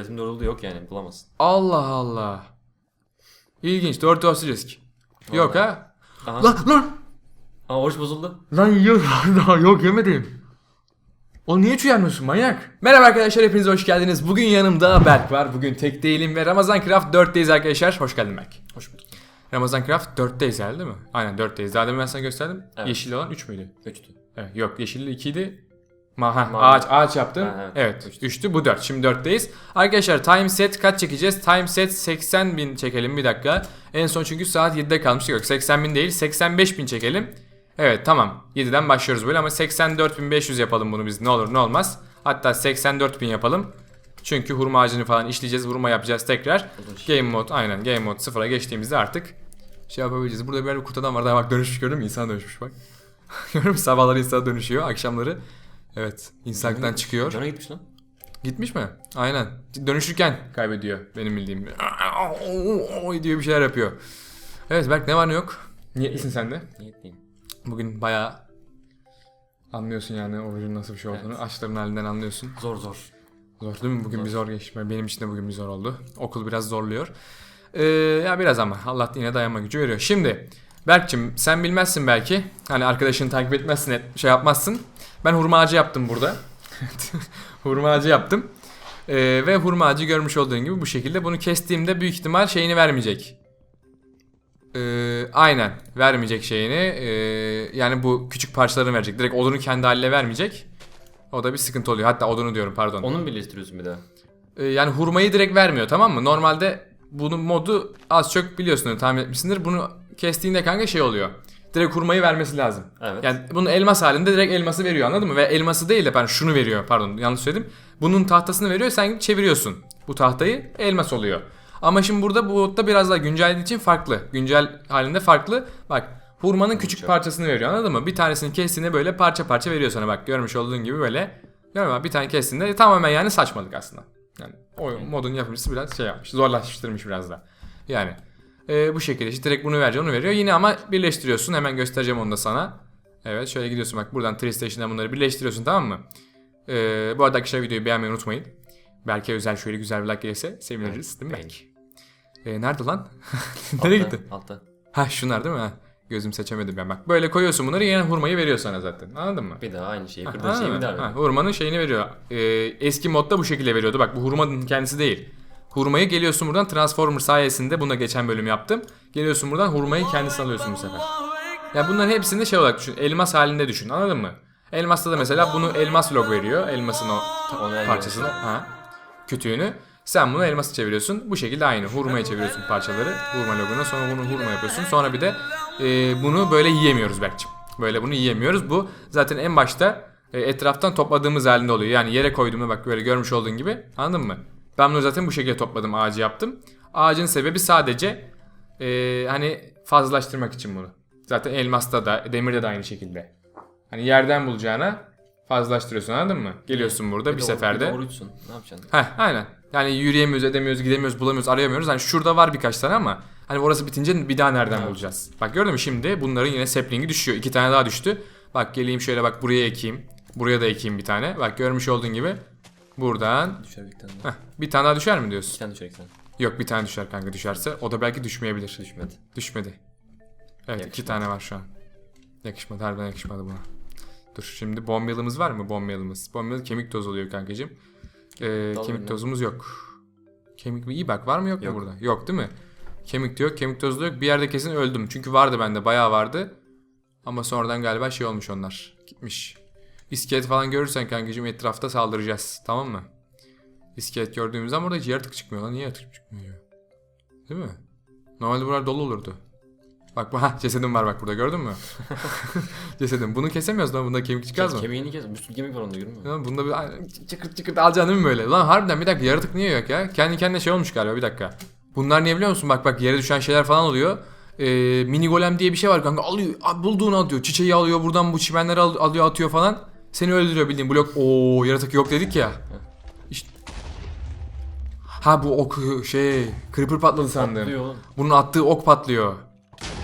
Resim doğruluğu yok yani bulamazsın. Allah Allah. İlginç. 4 olsun risk. Yok ha? Aha. Lan lan. Aa oruç bozuldu. Lan yok daha yok yemedim. O niye hiç uyanmıyorsun manyak? Merhaba arkadaşlar hepiniz hoş geldiniz. Bugün yanımda Berk var. Bugün tek değilim ve Ramazan Craft 4'teyiz arkadaşlar. Hoş geldin Berk. Hoş bulduk. Ramazan Craft 4'teyiz herhalde değil mi? Aynen 4'teyiz. Daha demin ben sana gösterdim. Evet. Yeşil olan 3 müydü? Üçtü. Evet, yok yeşilli 2 idi. Ma ha, ağaç ağaç yaptım. Ha, evet. evet. Üçtü. Bu 4. Şimdi 4'teyiz. Arkadaşlar time set kaç çekeceğiz? Time set 80 bin çekelim bir dakika. En son çünkü saat 7'de kalmıştık. Yok 80 bin değil 85 bin çekelim. Evet tamam 7'den başlıyoruz böyle ama 84.500 yapalım bunu biz ne olur ne olmaz. Hatta 84.000 yapalım. Çünkü hurma ağacını falan işleyeceğiz. Hurma yapacağız tekrar. Olur. Game mode aynen game mode sıfıra geçtiğimizde artık şey yapabileceğiz. Burada bir kurt adam var daha bak dönüşmüş gördün mü? İnsan dönüşmüş bak. Görüyor musun? Sabahları insana dönüşüyor. Akşamları evet insanlıktan çıkıyor. Cana gitmiş lan. Gitmiş mi? Aynen. Dönüşürken kaybediyor benim bildiğim. Oy diyor bir şeyler yapıyor. Evet Berk ne var ne yok. Niyetlisin sen de. Niyetliyim. Bugün bayağı anlıyorsun yani orucun nasıl bir şey olduğunu. Evet. Açların halinden anlıyorsun. Zor zor. Zor değil mi? Bugün Zor. bir zor geçti. Benim için de bugün bir zor oldu. Okul biraz zorluyor. Ee, ya biraz ama Allah yine dayanma gücü veriyor. Şimdi Berk'cim sen bilmezsin belki. Hani arkadaşını takip etmezsin, et- şey yapmazsın. Ben hurma ağacı yaptım burada. hurma ağacı yaptım. Ee, ve hurma ağacı görmüş olduğun gibi bu şekilde. Bunu kestiğimde büyük ihtimal şeyini vermeyecek. Ee, aynen vermeyecek şeyini. Ee, yani bu küçük parçalarını verecek. Direkt odunu kendi haline vermeyecek. O da bir sıkıntı oluyor. Hatta odunu diyorum pardon. Onu birleştiriyorsun bir daha? Ee, yani hurmayı direkt vermiyor tamam mı? Normalde bunun modu az çok biliyorsunuz tahmin etmişsindir. Bunu kestiğinde kanka şey oluyor. Direkt hurmayı vermesi lazım. Evet. Yani bunun elmas halinde direkt elması veriyor anladın mı? Ve elması değil de ben şunu veriyor pardon yanlış söyledim. Bunun tahtasını veriyor sen çeviriyorsun. Bu tahtayı elmas oluyor. Ama şimdi burada bu modda biraz daha güncellediği için farklı. Güncel halinde farklı. Bak hurmanın küçük Çok. parçasını veriyor anladın mı? Bir tanesini kestiğinde böyle parça parça veriyor sana bak görmüş olduğun gibi böyle. Görüyor musun? Bir tane kestiğinde tamamen yani saçmalık aslında. Yani o modun yapımcısı biraz şey yapmış zorlaştırmış biraz da. Yani ee, bu şekilde işte direkt bunu verecek onu veriyor. Yine ama birleştiriyorsun. Hemen göstereceğim onu da sana. Evet şöyle gidiyorsun bak buradan Tristation'dan bunları birleştiriyorsun tamam mı? Ee, bu arada arkadaşlar videoyu beğenmeyi unutmayın. Belki özel şöyle güzel bir like gelirse seviniriz değil mi belki? Ee, nerede lan? Nereye gitti? Altta. Ha şunlar değil mi? Ha, gözüm seçemedim ben bak. Böyle koyuyorsun bunları yine hurmayı veriyor sana zaten. Anladın mı? Bir daha aynı şeyi. Kırdığın şeyi bir daha? Ha, hurmanın şeyini veriyor. Ee, eski modda bu şekilde veriyordu. Bak bu hurmanın kendisi değil. Hurmayı geliyorsun buradan Transformer sayesinde buna geçen bölüm yaptım. Geliyorsun buradan hurmayı kendisini alıyorsun bu sefer. Ya bunların hepsini şey olarak düşün. Elmas halinde düşün. Anladın mı? Elmas'ta da mesela bunu elmas log veriyor. Elmasın o parçasını. Ha. Kütüğünü. Sen bunu elması çeviriyorsun. Bu şekilde aynı. Hurmaya çeviriyorsun parçaları. Hurma loguna. Sonra bunu hurma yapıyorsun. Sonra bir de e, bunu böyle yiyemiyoruz Berk'cim. Böyle bunu yiyemiyoruz. Bu zaten en başta e, etraftan topladığımız halinde oluyor. Yani yere koyduğumda bak böyle görmüş olduğun gibi. Anladın mı? Ben bunu zaten bu şekilde topladım. Ağacı yaptım. Ağacın sebebi sadece e, hani fazlalaştırmak için bunu. Zaten elmasta da demirde de aynı şekilde. Hani yerden bulacağına fazlalaştırıyorsun anladın mı? Geliyorsun burada bir, de o- seferde. Bir de oruçsun. Ne yapacaksın? Heh aynen. Yani yürüyemiyoruz, edemiyoruz, gidemiyoruz, bulamıyoruz, arayamıyoruz. Hani şurada var birkaç tane ama hani orası bitince bir daha nereden Evet. bulacağız? Bak gördün mü şimdi bunların yine sapling'i düşüyor. İki tane daha düştü. Bak geleyim şöyle bak buraya ekeyim. Buraya da ekeyim bir tane. Bak görmüş olduğun gibi buradan Düşer bir tane daha. heh, bir tane daha düşer mi Bir diyorsun? tane düşer iki tane. Yok bir tane düşer kanka düşerse. O da belki düşmeyebilir. Düşmedi. Düşmedi. Evet iki Yakışmadı. tane var şu an. Yakışmadı harbiden yakışmadı buna. Dur şimdi bombayalımız var mı bombayalımız? Bombayalı kemik tozu oluyor kankacığım. Ee, kemik önüne. tozumuz yok. Kemik mi? İyi bak var mı yok, Yok. mu burada? Yok değil mi? Kemik de yok, kemik tozu da yok. Bir yerde kesin öldüm. Çünkü vardı bende bayağı vardı. Ama sonradan galiba şey olmuş onlar. Gitmiş. İskelet falan görürsen kankacığım etrafta saldıracağız. Tamam mı? İskelet gördüğümüz zaman burada hiç yaratık çıkmıyor lan. Niye yaratık çıkmıyor? Değil mi? Normalde buralar dolu olurdu. Bak ha cesedim var bak burada gördün mü? cesedim. Bunu kesemiyoruz lan. Bunda kemik çıkmaz mı? Kemiğini kes. Bir sürü kemik var onda görmüyor musun? Bunda bir çıkırt çıkırt alacaksın değil mi böyle? Lan harbiden bir dakika yaratık niye yok ya? Kendi kendine şey olmuş galiba bir dakika. Bunlar niye biliyor musun? Bak bak yere düşen şeyler falan oluyor. Ee, mini golem diye bir şey var kanka alıyor bulduğunu atıyor çiçeği alıyor buradan bu çimenleri al- alıyor atıyor falan seni öldürüyor bildiğin blok Oo yaratık yok dedik ya İşte- ha bu ok şey creeper patladı sandım Patlıyor oğlum. bunun attığı ok patlıyor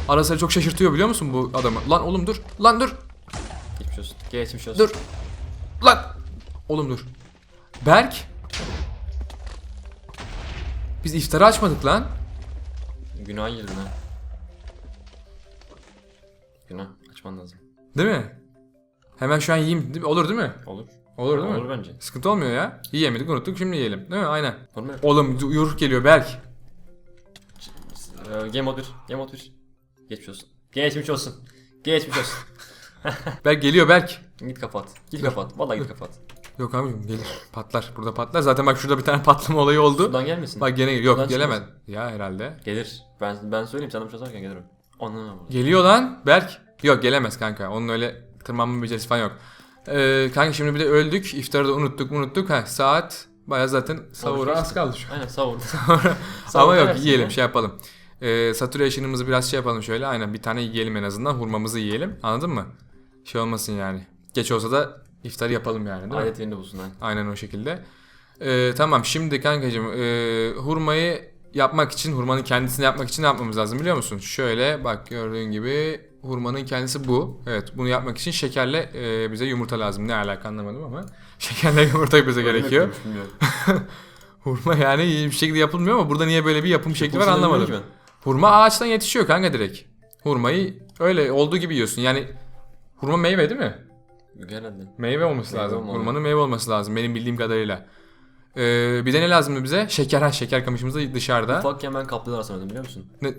ara sıra çok şaşırtıyor biliyor musun bu adamı lan oğlum dur lan dur Geçmiş olsun. Geçmiş olsun. Dur. Lan. Oğlum dur. Berk. Biz iftarı açmadık lan. Günah girdin ha. Günah. Açman lazım. Değil mi? Hemen şu an yiyeyim. Değil mi? Olur değil mi? Olur. Olur değil mi? Olur bence. Sıkıntı olmuyor ya. Yiyemedik unuttuk şimdi yiyelim. Değil mi? Aynen. Normal. Oğlum yuruk geliyor Berk. Ee, Game 1. Game 1. Geçmiş olsun. Geçmiş olsun. Geçmiş olsun. Berk geliyor Berk. git kapat. Git kapat. Vallahi git kapat. Yok abicim gelir. Patlar. Burada patlar. Zaten bak şurada bir tane patlama olayı oldu. Buradan gelmesin. Bak gene yok Buradan gelemez. Ya herhalde. Gelir. Ben ben söyleyeyim sen de çözerken gelir o. Anlamam. Geliyor lan Berk. Yok gelemez kanka. Onun öyle tırmanma becerisi falan yok. Ee, kanka şimdi bir de öldük. İftarı da unuttuk unuttuk. Ha, saat baya zaten sahura az kaldı şu an. Aynen ol. Ama yok yiyelim şey yapalım. Ee, saturation'ımızı biraz şey yapalım şöyle. Aynen bir tane yiyelim en azından. Hurmamızı yiyelim. Anladın mı? Şey olmasın yani. Geç olsa da iftar yapalım yani değil mi? Adet yerinde bulsun aynen. Aynen o şekilde. Ee, tamam şimdi kankacığım e, hurmayı yapmak için hurmanın kendisini yapmak için ne yapmamız lazım biliyor musun? Şöyle bak gördüğün gibi hurmanın kendisi bu. Evet bunu yapmak için şekerle e, bize yumurta lazım. Ne alaka anlamadım ama şekerle yumurta bize gerekiyor. Hurma yani iyi bir şekilde yapılmıyor ama burada niye böyle bir yapım şekli var anlamadım. Hurma ağaçtan yetişiyor kanka direkt. Hurmayı öyle olduğu gibi yiyorsun. Yani hurma meyve değil mi? Herhalde. Meyve olması Meyve lazım. olmalı. Hurmanın meyve olması lazım benim bildiğim kadarıyla. Ee, bir de ne lazımdı bize? Şeker ha şeker kamışımız da dışarıda. Ufakken ben kaplıyorlar sanıyordum biliyor musun? Ne?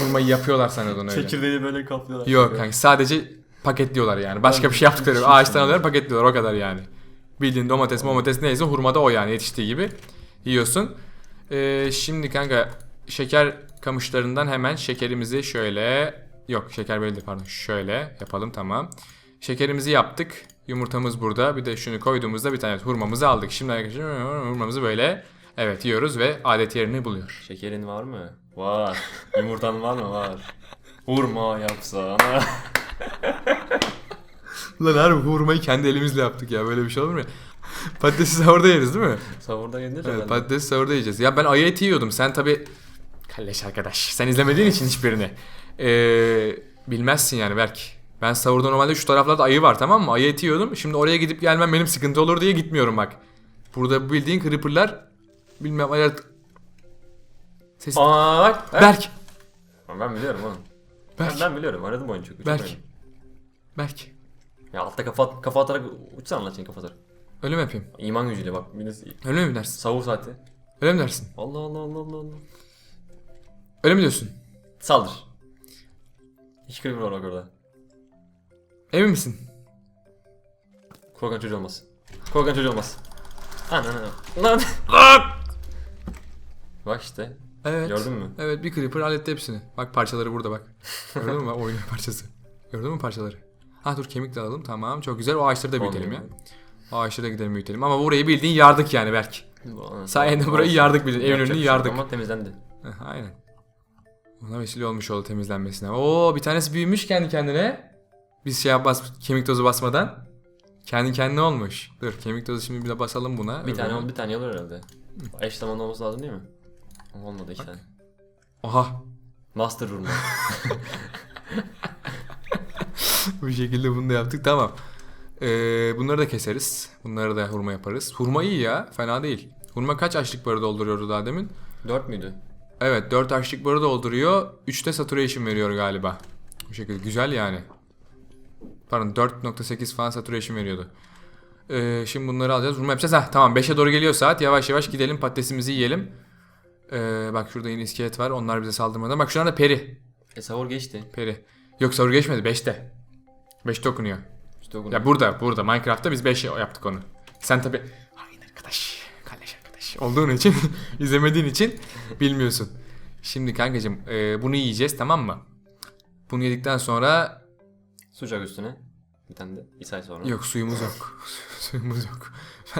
Hurmayı yapıyorlar sanıyordun öyle. Çekirdeği böyle kaplıyorlar. Yok kanka sadece paketliyorlar yani. Başka bir şey yaptıkları yok. Ağaçtan alıyorlar paketliyorlar o kadar yani. Bildiğin domates domates neyse hurmada o yani yetiştiği gibi yiyorsun. Ee, şimdi kanka şeker kamışlarından hemen şekerimizi şöyle yok şeker böyle değil pardon şöyle yapalım tamam. Şekerimizi yaptık. Yumurtamız burada. Bir de şunu koyduğumuzda bir tane hurmamızı aldık. Şimdi arkadaşlar hurmamızı böyle evet yiyoruz ve adet yerini buluyor. Şekerin var mı? Var. Yumurtan var mı? Var. Hurma yapsana. Lan harbi hurmayı kendi elimizle yaptık ya böyle bir şey olur mu ya? Patatesi sahurda yeriz değil mi? Savurda gelinir Evet herhalde. patatesi sahurda yiyeceğiz. Ya ben ayı eti yiyordum. Sen tabi kalleş arkadaş. Sen izlemediğin için hiçbirini. Ee, bilmezsin yani Berk. Ben sahurda normalde şu taraflarda ayı var tamam mı? Ayı eti yiyordum. Şimdi oraya gidip gelmem benim sıkıntı olur diye gitmiyorum bak. Burada bildiğin creeper'lar bilmem ayar... Ses... Aa bak. Berk. Ben biliyorum oğlum. Ben, Berk! ben biliyorum. Aradım oyunu çok. çok Berk. oynadım. Berk! Ya altta kafa, kafa atarak uçsana lan senin kafa atarak. Öyle mi yapayım? İman gücüyle bak. Bir de Öyle mi dersin? savur saati. Öyle mi dersin? Allah Allah Allah Allah Allah. Öyle mi diyorsun? Saldır. Hiç creeper var bak orada. Emin misin? Korkan çocuğu olmaz. Korkan çocuğu olmaz. Ana Lan. Bak işte. Evet. Gördün mü? Evet bir creeper halletti hepsini. Bak parçaları burada bak. Gördün mü? Oyunun parçası. Gördün mü parçaları? Ha dur kemik de alalım tamam çok güzel. O ağaçları da büyütelim ya. Ağaçları da gidelim büyütelim. Ama burayı bildiğin yardık yani Berk. Sayende burayı yardık bildiğin. Evin önünü şey yardık. Ama temizlendi. Aynen. Ona vesile olmuş oldu temizlenmesine. Oo bir tanesi büyümüş kendi kendine. Biz şey yapmaz kemik tozu basmadan. Kendi kendine olmuş. Dur kemik tozu şimdi bir de basalım buna. Bir tane Öbürüne. ol, bir tane olur herhalde. Eş zamanlı olması lazım değil mi? Olmadı işte. Oha. Master Room. Bu şekilde bunu da yaptık tamam. Ee, bunları da keseriz. Bunları da hurma yaparız. Hurma iyi ya fena değil. Hurma kaç açlık barı dolduruyordu daha demin? 4 müydü? Evet 4 açlık barı dolduruyor. 3'te saturation veriyor galiba. Bu şekilde güzel yani. Pardon 4.8 falan saturation veriyordu. Ee, şimdi bunları alacağız. Hurma yapacağız. Heh, tamam 5'e doğru geliyor saat. Yavaş yavaş gidelim patatesimizi yiyelim. Ee, bak şurada yine iskelet var. Onlar bize saldırmadan. Bak şurada da peri. E sahur geçti. Peri. Yok sahur geçmedi 5'te. 5'te okunuyor. İşte o Ya burada, burada. Minecraft'ta biz 5 yaptık onu. Sen tabi hain arkadaş, kalleş arkadaş olduğun için, izlemediğin için bilmiyorsun. Şimdi kankacığım e, bunu yiyeceğiz tamam mı? Bunu yedikten sonra Sucak üstüne. Bir tane de. Bir say sonra. yok suyumuz yok. suyumuz yok.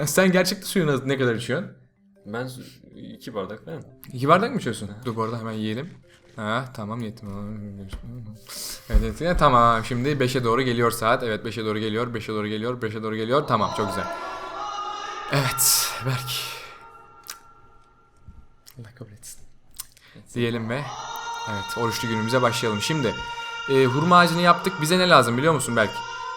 Sen gerçekten suyunu ne kadar içiyorsun? Ben iki bardak falan. İki bardak mı içiyorsun? Dur bu arada hemen yiyelim. Ha tamam yetim. Evet, evet, ya, tamam şimdi 5'e doğru geliyor saat. Evet 5'e doğru geliyor, 5'e doğru geliyor, 5'e doğru geliyor. Tamam çok güzel. Evet Berk. Allah kabul etsin. Diyelim ve evet oruçlu günümüze başlayalım. Şimdi e, hurma ağacını yaptık. Bize ne lazım biliyor musun Berk?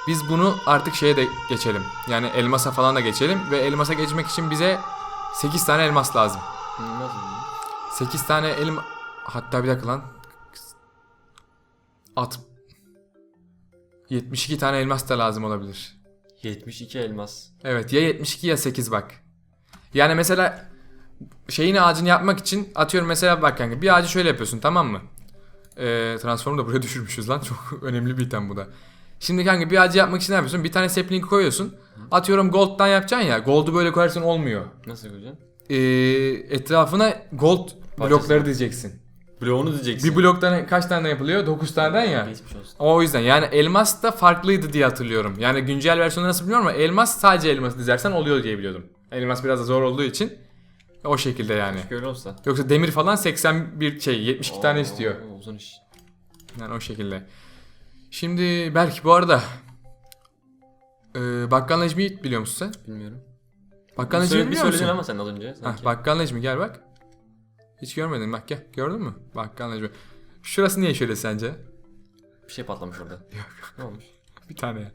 Biz bunu artık şeye de geçelim. Yani elmasa falan da geçelim. Ve elmasa geçmek için bize 8 tane elmas lazım. Nasıl? 8 tane elma... Hatta bir dakika lan. At... 72 tane elmas da lazım olabilir. 72 elmas. Evet ya 72 ya 8 bak. Yani mesela şeyin ağacını yapmak için atıyorum mesela bak kanka bir ağacı şöyle yapıyorsun tamam mı? Ee, transformu da buraya düşürmüşüz lan çok önemli bir item bu da. Şimdi kanka bir ağacı yapmak için ne yapıyorsun? Bir tane sapling koyuyorsun. Atıyorum gold'dan yapacaksın ya. Gold'u böyle koyarsan olmuyor. Nasıl yapacaksın? Ee, etrafına gold blokları diyeceksin. Bloğunu diyeceksin. Bir bloktan kaç tane yapılıyor? 9 taneden ya. Geçmiş olsun. O yüzden yani elmas da farklıydı diye hatırlıyorum. Yani güncel versiyonu nasıl bilmiyorum ama elmas sadece elması dizersen oluyor diye biliyordum. Elmas biraz da zor olduğu için o şekilde yani. Öyle olsa. Yoksa demir falan 81 şey 72 tane Oo, istiyor. Uzun iş. Yani o şekilde. Şimdi belki bu arada ee, Bakkal Necmi'yi biliyor musun sen? Bilmiyorum. Bakkal Necmi'yi biliyor söyledin musun? ama sen az önce. Sanki. Bakkal Necmi gel bak. Hiç görmedin bak gel. Gördün mü? Bakkal Necmi. Şurası niye şöyle sence? Bir şey patlamış orada. Ne olmuş? Bir tane.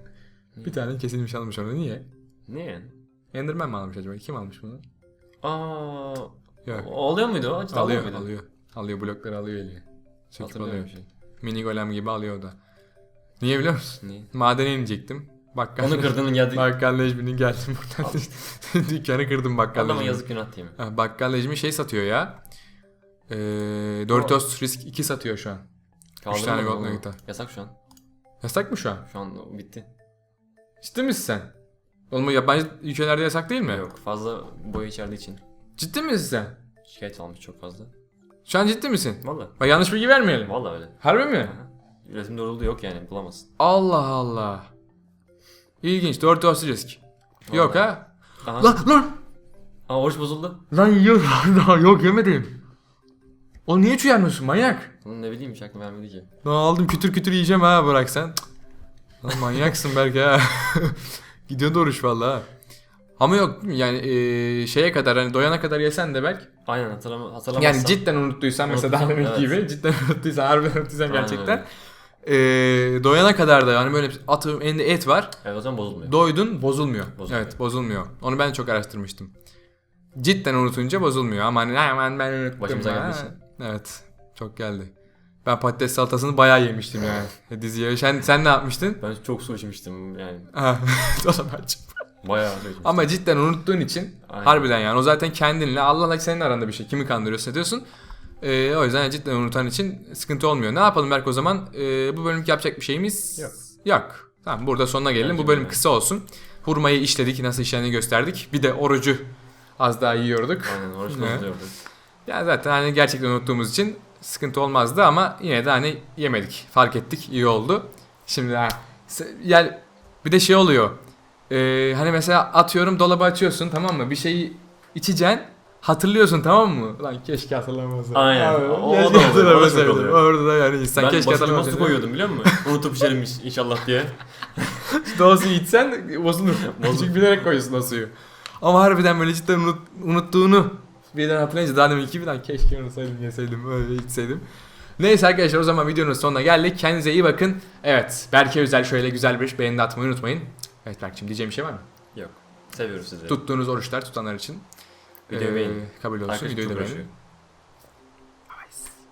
Bir tane kesilmiş almış orada. Niye? Ne yani? Enderman mi almış acaba? Kim almış bunu? Aa, Yok. o- Alıyor muydu o? Cidden Alıyor, muydu? alıyor. Alıyor blokları alıyor eline. Hatırlıyorum alıyor. bir şey. Mini golem gibi alıyor o da. Niye biliyor musun? Niye? Madene inecektim. Bakkal Onu kırdın geldi. Bakkal Necmi'nin geldim buradan. Dükkanı kırdım bakkal Adama Necmi'nin. yazık günah değil mi? Ha, Bakkal Necmi şey satıyor ya. Ee, Doritos Risk 2 satıyor şu an. Kaldırmadın tane mı gold onu? nugget'a. Yasak şu an. Yasak mı şu an? Şu an bitti. Ciddi misin sen? Oğlum yabancı ülkelerde yasak değil mi? Yok fazla boya içerdiği için. Ciddi misin sen? Şikayet almış çok fazla. Şu an ciddi misin? Valla. Bak yanlış bilgi vermeyelim. Valla öyle. Harbi mi? Aha. Üretim doğruluğu yok yani bulamazsın. Allah Allah. İlginç. Doritos Risk. Yok Vallahi. ha? Aha. Lan lan! Aa oruç bozuldu. Lan yok daha yok yemedim. O niye hiç uyarmıyorsun manyak? Lan ne bileyim hiç aklıma vermedi ki. Lan aldım kütür kütür yiyeceğim ha bırak sen. Cık. Lan manyaksın belki ha. Gidiyor da oruç valla ha. Ama yok yani eee, şeye kadar hani doyana kadar yesen de belki. Aynen hatırlama, hatırlamazsam. Yani cidden unuttuysan mesela daha demek evet. gibi cidden unuttuysan harbiden unuttuysan Aynen gerçekten. öyle. Eee, doyana kadar da yani böyle atıyorum elinde et var. Evet o zaman bozulmuyor. Doydun bozulmuyor. Bozulmuyor. Evet bozulmuyor. Onu ben çok araştırmıştım. Cidden unutunca bozulmuyor ama hani hemen ben unuttum. Başımıza için. Evet. Çok geldi. Ben patates salatasını bayağı yemiştim yani diziye. Sen, sen ne yapmıştın? ben çok su içmiştim yani. O zaman. Bayağı su içmiştim. Ama cidden unuttuğun için Aynen. harbiden yani o zaten kendinle Allah'la senin aranda bir şey. Kimi kandırıyorsun diyorsun. Ee, o yüzden cidden unutan için sıkıntı olmuyor. Ne yapalım Berk o zaman? Ee, bu bölümlük yapacak bir şeyimiz Yok. Yok. Tamam burada sonuna gelelim. Bence bu bölüm de. kısa olsun. Hurmayı işledik, nasıl işlendiğini gösterdik. Bir de orucu az daha yiyorduk. Aynen oruç Ne? bozuluyordu. Ya zaten hani gerçekten unuttuğumuz için sıkıntı olmazdı ama yine de hani yemedik. Fark ettik, iyi oldu. Şimdi ha, yani bir de şey oluyor. Ee, hani mesela atıyorum dolabı açıyorsun tamam mı? Bir şeyi içeceksin. Hatırlıyorsun tamam mı? Lan keşke hatırlamasaydım. Aynen. Abi, O- keşke da o oluyor. Orada da yani insan Ben keşke başucuma su hatırlamasaydım. koyuyordum biliyor musun? Unutup pişirilmiş inşallah diye. Doğası içsen bozulur. Bozulur. Bilerek koyuyorsun o suyu. Ama harbiden böyle cidden unut, unuttuğunu birden hatırlayınca daha demin iki birden keşke unutsaydım yeseydim öyle içseydim. Neyse arkadaşlar o zaman videonun sonuna geldik. Kendinize iyi bakın. Evet Berke Özel şöyle güzel bir beğeni atmayı unutmayın. Evet Berk'cim diyeceğim bir şey var mı? Yok. Seviyoruz sizi. Tuttuğunuz oruçlar tutanlar için. Videoyu Ee, beğenin. Kabul olsun Arkadaşım videoyu